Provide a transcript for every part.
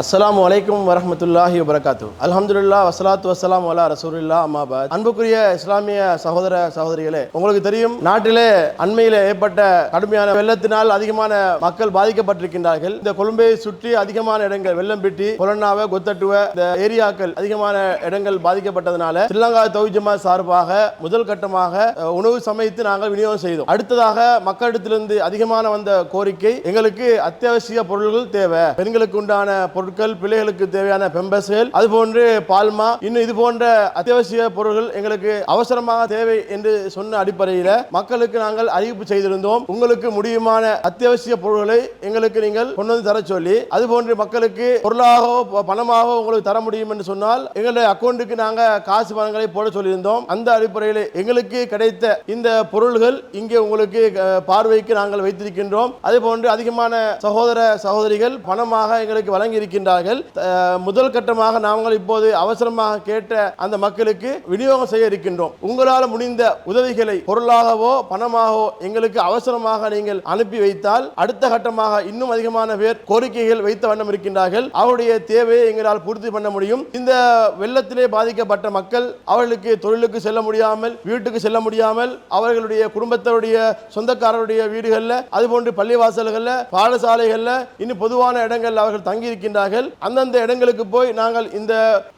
அஸ்லாம் வலைக்கம் வரமத்துல்லாஹி வரகாத்து அலமதுல்லா வசலாத்து வசலாம் வலா ரசூல்லா அம்மாபாத் அன்புக்குரிய இஸ்லாமிய சகோதர சகோதரிகளே உங்களுக்கு தெரியும் நாட்டிலே அண்மையில் ஏற்பட்ட கடுமையான வெள்ளத்தினால் அதிகமான மக்கள் பாதிக்கப்பட்டிருக்கின்றார்கள். இந்த கொழும்பை சுற்றி அதிகமான இடங்கள் வெள்ளம் பிட்டி கொலன்னாவ கொத்தட்டுவ இந்த ஏரியாக்கள் அதிகமான இடங்கள் பாதிக்கப்பட்டதனால ஸ்ரீலங்கா தௌஜமா சார்பாக முதல் கட்டமாக உணவு சமைத்து நாங்கள் விநியோகம் செய்தோம். அடுத்ததாக மக்களிடத்திலிருந்து அதிகமான வந்த கோரிக்கை எங்களுக்கு அத்தியாவசிய பொருள்கள் தேவை. பெண்களுக்கு உண்டான பொருட்கள் பிள்ளைகளுக்கு தேவையான பெம்பர்ஸ்கள் அது போன்று பால்மா இன்னும் இது போன்ற அத்தியாவசிய பொருட்கள் எங்களுக்கு அவசரமாக தேவை என்று சொன்ன அடிப்படையில் மக்களுக்கு நாங்கள் அறிவிப்பு செய்திருந்தோம். உங்களுக்கு முடியுமான அத்தியாவசிய பொருட்களை எங்களுக்கு நீங்கள் கொண்டு வந்து தர சொல்லி அதுபோன்று மக்களுக்கு பொருளாகவோ பணமாகவோ உங்களுக்கு தர முடியும் என்று சொன்னால் எங்களுடைய அக்கௌண்ட்டுக்கு நாங்கள் காசு பணங்களை போட சொல்லியிருந்தோம். அந்த அடிப்படையில் எங்களுக்கு கிடைத்த இந்த பொருள்கள் இங்கே உங்களுக்கு பார்வைக்கு நாங்கள் வைத்திருக்கின்றோம். அதே போன்று அதிகமான சகோதர சகோதரிகள் பணமாக எங்களுக்கு வழங்கி இருக்கின்றார்கள் முதல் கட்டமாக நாங்கள் இப்போது அவசரமாக கேட்ட அந்த மக்களுக்கு விநியோகம் செய்ய இருக்கின்றோம். உங்களால் முடிந்த உதவிகளை பொருளாகவோ பணமாகவோ எங்களுக்கு அவசரமாக நீங்கள் அனுப்பி வைத்தால் அடுத்த கட்டமாக இன்னும் அதிகமான பேர் கோரிக்கைகள் வைத்த வண்ணம் இருக்கின்றார்கள். அவருடைய தேவையை எங்களால் பூர்த்தி பண்ண முடியும். இந்த வெள்ளத்திலே பாதிக்கப்பட்ட மக்கள் அவர்களுக்கு தொழிலுக்கு செல்ல முடியாமல் வீட்டுக்கு செல்ல முடியாமல் அவர்களுடைய குடும்பத்தருடைய சொந்தக்காரருடைய வீடுகளில் அதுபோன்று பள்ளிவாசல்களில் பாடசாலைகளில் இன்னும் பொதுவான இடங்களில் அவர்கள் தங்கி இருக்கின்றார்கள் அந்தந்த இடங்களுக்கு போய் நாங்கள் இந்த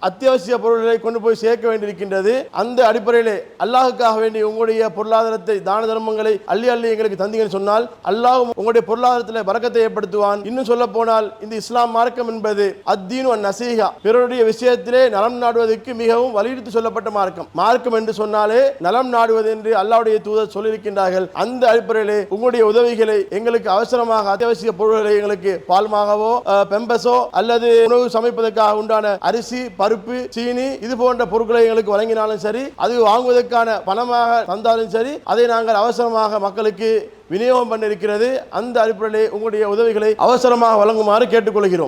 அத்தியாவசிய பொருட்களை கொண்டு போய் சேர்க்க வேண்டியிருக்கின்றது. அந்த அடிப்படையிலே அல்லாஹுக்காக வேண்டி உங்களுடைய பொருளாதாரத்தை தான தர்மங்களை அள்ளி அள்ளி எங்களுக்கு தந்தீங்கன்னு சொன்னால் அல்லாஹும் உங்களுடைய பொருளாதாரத்தில் வரக்கத்தை ஏற்படுத்துவான். இன்னும் சொல்ல போனால் இந்த இஸ்லாம் மார்க்கம் என்பது அத்தீன் ஒன் நசீகா பிறருடைய விஷயத்திலே நலம் நாடுவதற்கு மிகவும் வலியுறுத்தி சொல்லப்பட்ட மார்க்கம். மார்க்கம் என்று சொன்னாலே நலம் நாடுவது என்று அல்லாவுடைய தூதர் சொல்லியிருக்கின்றார்கள். அந்த அடிப்படையிலே உங்களுடைய உதவிகளை எங்களுக்கு அவசரமாக அத்தியாவசிய பொருட்களை எங்களுக்கு பால்மாகவோ பெம்பஸோ அல்லது உணவு சமைப்பதற்காக உண்டான அரிசி பருப்பு சீனி இது போன்ற பொருட்களை எங்களுக்கு வழங்கினாலும் சரி அது வாங்குவதற்கான பணமாக தந்தாலும் சரி அதை நாங்கள் அவசரமாக மக்களுக்கு விநியோகம் பண்ண இருக்கிறது அந்த அடிப்படையில் உங்களுடைய உதவிகளை அவசரமாக வழங்குமாறு கேட்டுக்கொள்கிறோம்.